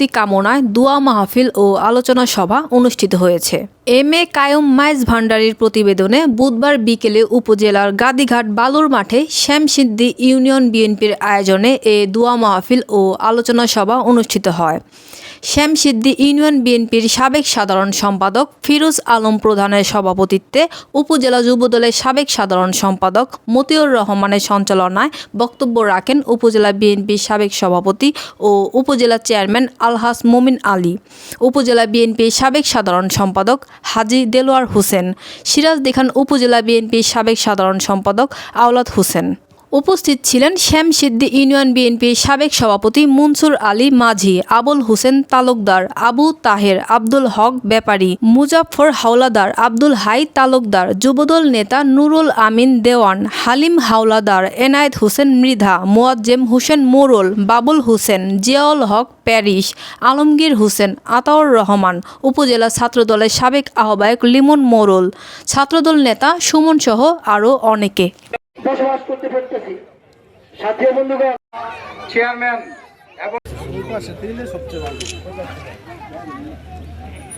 মুক্তি কামনায় দোয়া মাহফিল ও আলোচনা সভা অনুষ্ঠিত হয়েছে। এম এ কায়ুম মাইজ ভান্ডারির প্রতিবেদনে বুধবার বিকেলে উপজেলার গাদিঘাট বালুর মাঠে শ্যামসিদ্ধি ইউনিয়ন বিএনপির আয়োজনে এ দোয়া মাহফিল ও আলোচনা সভা অনুষ্ঠিত হয়। শ্যামসিদ্ধি ইউনিয়ন বিএনপির সাবেক সাধারণ সম্পাদক ফিরোজ আলম প্রধানের সভাপতিত্বে উপজেলা যুবদলের সাবেক সাধারণ সম্পাদক মতিউর রহমানের সঞ্চালনায় বক্তব্য রাখেন উপজেলা বিএনপির সাবেক সভাপতি ও উপজেলা চেয়ারম্যান আলহাস মোমিন আলী। উপজেলা বিএনপির সাবেক সাধারণ সম্পাদক হাজি দেলোয়ার হোসেন। সিরাজ দেখান উপজেলা বিএনপির সাবেক সাধারণ সম্পাদক আওলাদ হোসেন। উপস্থিত ছিলেন শ্যামসিদ্ধি ইউনিয়ন বিএনপির সাবেক সভাপতি মনসুর আলী মাঝি, আবুল হোসেন তালুকদার, আবু তাহের, আব্দুল হক ব্যাপারী মুজাফর হাওলাদার, আব্দুল হাই তালুকদার, যুবদল নেতা নুরুল আমিন দেওয়ান, হালিম হাওলাদার, এনায়েত হোসেন মৃধা, মোয়াজ্জেম হোসেন মোরল, বাবুল হোসেন, জিয়াউল হক প্যারিস আলমগীর হোসেন, আতাউর রহমান, উপজেলা ছাত্রদলের সাবেক আহ্বায়ক লিমন মোরল, ছাত্রদল নেতা সুমন সহ আরও অনেকে। বসবাস করতে পারতেছি। সাথে বন্ধুগণ। চেয়ারম্যান এবং